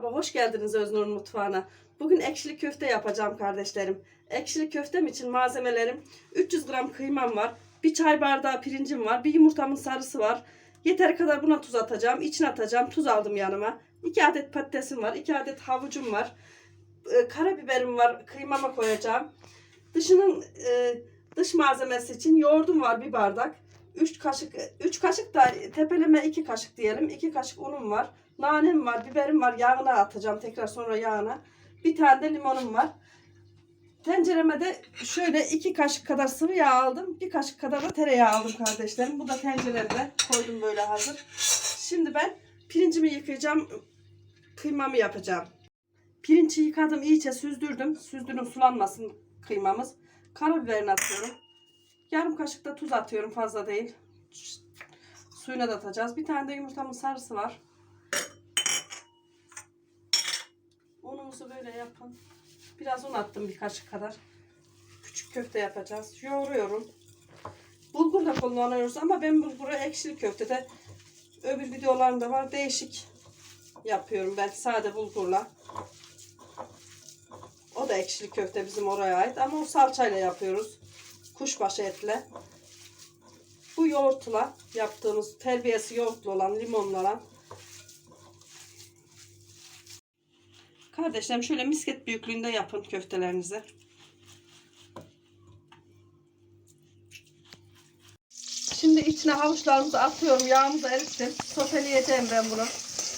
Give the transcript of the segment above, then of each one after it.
Merhaba, hoş geldiniz Öznur'un mutfağına. Bugün ekşili köfte yapacağım kardeşlerim. Ekşili köftem için malzemelerim 300 gram kıymam var, bir çay bardağı pirincim var, bir yumurtamın sarısı var. Yeteri kadar buna tuz atacağım, içine atacağım, tuz aldım yanıma. 2 adet patatesim var, 2 adet havucum var. Ee, karabiberim var, kıymama koyacağım. Dışının e, dış malzemesi için yoğurdum var bir bardak. 3 kaşık 3 kaşık da tepeleme 2 kaşık diyelim. 2 kaşık unum var. Nanem var, biberim var. Yağına atacağım tekrar sonra yağına. Bir tane de limonum var. Tencereme de şöyle 2 kaşık kadar sıvı yağ aldım. Bir kaşık kadar da tereyağı aldım kardeşlerim. Bu da tenceremde koydum böyle hazır. Şimdi ben pirincimi yıkayacağım. Kıymamı yapacağım. Pirinci yıkadım, iyice süzdürdüm. Süzdürün sulanmasın kıymamız. Karabiberini atıyorum. Yarım kaşık da tuz atıyorum fazla değil. Suyuna da atacağız. Bir tane de yumurtamın sarısı var. Unumuzu böyle yapın. Biraz un attım bir kaşık kadar. Küçük köfte yapacağız. Yoğuruyorum. Bulgur da kullanıyoruz ama ben bulguru ekşili köftede öbür videolarımda var. Değişik yapıyorum ben sade bulgurla. O da ekşili köfte bizim oraya ait ama o salçayla yapıyoruz. Kuşbaşı etle. Bu yoğurtla yaptığımız terbiyesi yoğurtlu olan limonlu olan. Kardeşlerim şöyle misket büyüklüğünde yapın köftelerinizi. Şimdi içine havuçlarımızı atıyorum. Yağımızı erittim. Soteleyeceğim ben bunu.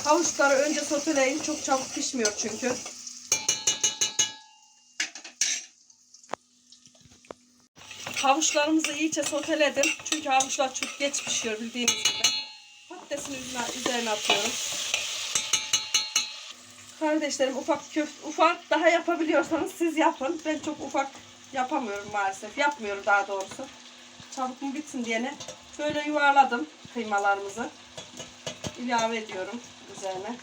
Havuçları önce soteleyin. Çok çabuk pişmiyor çünkü. Havuçlarımızı iyice soteledim. Çünkü havuçlar çok geç pişiyor bildiğiniz gibi. Patatesini üzerine, atıyorum. Kardeşlerim ufak köfte, ufak daha yapabiliyorsanız siz yapın. Ben çok ufak yapamıyorum maalesef. Yapmıyorum daha doğrusu. Çabuk mu bitsin diyene. Böyle yuvarladım kıymalarımızı. ilave ediyorum üzerine.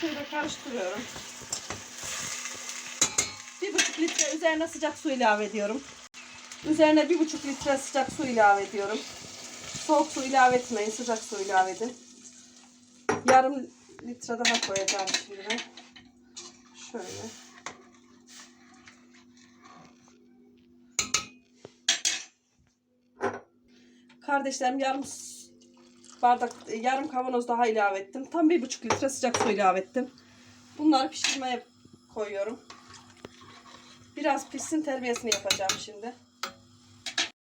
Şöyle karıştırıyorum. Litre üzerine sıcak su ilave ediyorum. Üzerine bir buçuk litre sıcak su ilave ediyorum. Soğuk su ilave etmeyin. Sıcak su ilave edin. Yarım litre daha koyacağım şimdi. Şöyle. Kardeşlerim yarım bardak, yarım kavanoz daha ilave ettim. Tam bir buçuk litre sıcak su ilave ettim. Bunları pişirmeye koyuyorum. Biraz pişsin terbiyesini yapacağım şimdi.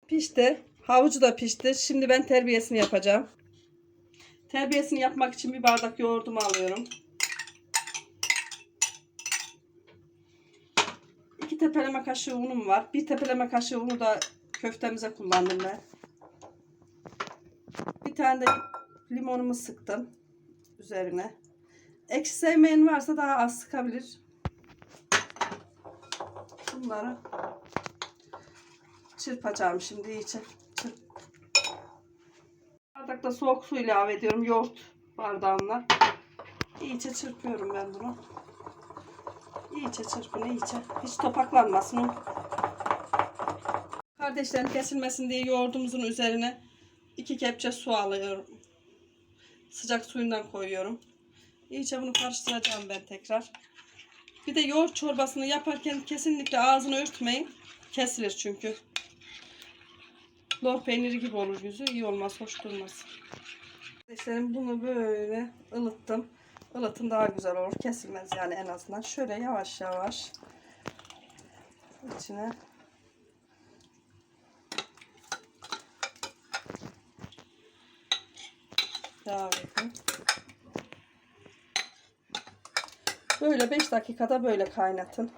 Pişti. Havucu da pişti. Şimdi ben terbiyesini yapacağım. Terbiyesini yapmak için bir bardak yoğurdumu alıyorum. İki tepeleme kaşığı unum var. Bir tepeleme kaşığı unu da köftemize kullandım ben. Bir tane de limonumu sıktım üzerine. Ekşi sevmeyen varsa daha az sıkabilir. Bunları çırpacağım şimdi iyice. Çırp. Bardakta soğuk su ilave ediyorum. Yoğurt bardağımla. İyice çırpıyorum ben bunu. İyice çırpın iyice. Hiç topaklanmasın. Kardeşlerim kesilmesin diye yoğurdumuzun üzerine iki kepçe su alıyorum. Sıcak suyundan koyuyorum. İyice bunu karıştıracağım ben tekrar. Bir de yoğurt çorbasını yaparken kesinlikle ağzını örtmeyin. Kesilir çünkü. Lor peyniri gibi olur yüzü. iyi olmaz, hoş durmaz. Arkadaşlarım bunu böyle ılıttım. Ilıtın daha güzel olur. Kesilmez yani en azından. Şöyle yavaş yavaş içine devam edin. Böyle 5 dakikada böyle kaynatın.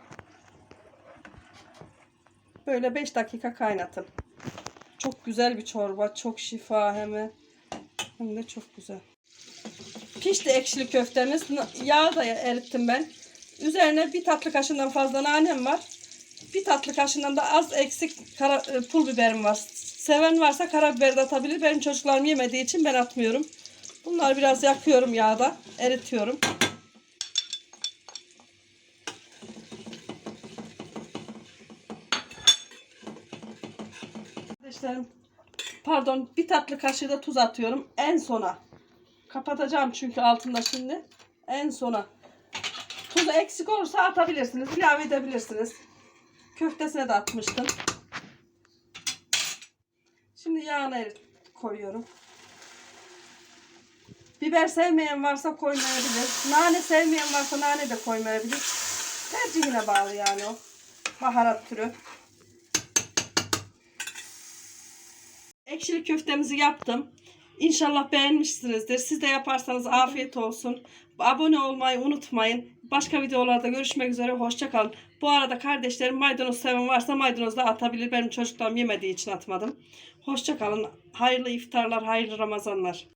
Böyle 5 dakika kaynatın. Çok güzel bir çorba. Çok şifa hem hem de çok güzel. Pişti ekşili köftemiz. Yağı da erittim ben. Üzerine bir tatlı kaşığından fazla nanem var. Bir tatlı kaşığından da az eksik kara, e, pul biberim var. Seven varsa karabiber de atabilir. Benim çocuklarım yemediği için ben atmıyorum. Bunları biraz yakıyorum yağda. Eritiyorum. Kardeşlerim pardon bir tatlı kaşığı da tuz atıyorum en sona. Kapatacağım çünkü altında şimdi. En sona. Tuz eksik olursa atabilirsiniz. ilave edebilirsiniz. Köftesine de atmıştım. Şimdi yağını koyuyorum. Biber sevmeyen varsa koymayabilir. Nane sevmeyen varsa nane de koymayabilir. Tercihine bağlı yani o. Baharat türü. Ekşili köftemizi yaptım. İnşallah beğenmişsinizdir. Siz de yaparsanız afiyet olsun. Abone olmayı unutmayın. Başka videolarda görüşmek üzere. Hoşçakalın. Bu arada kardeşlerim maydanoz seven varsa maydanoz da atabilir. Benim çocuklarım yemediği için atmadım. Hoşçakalın. Hayırlı iftarlar, hayırlı Ramazanlar.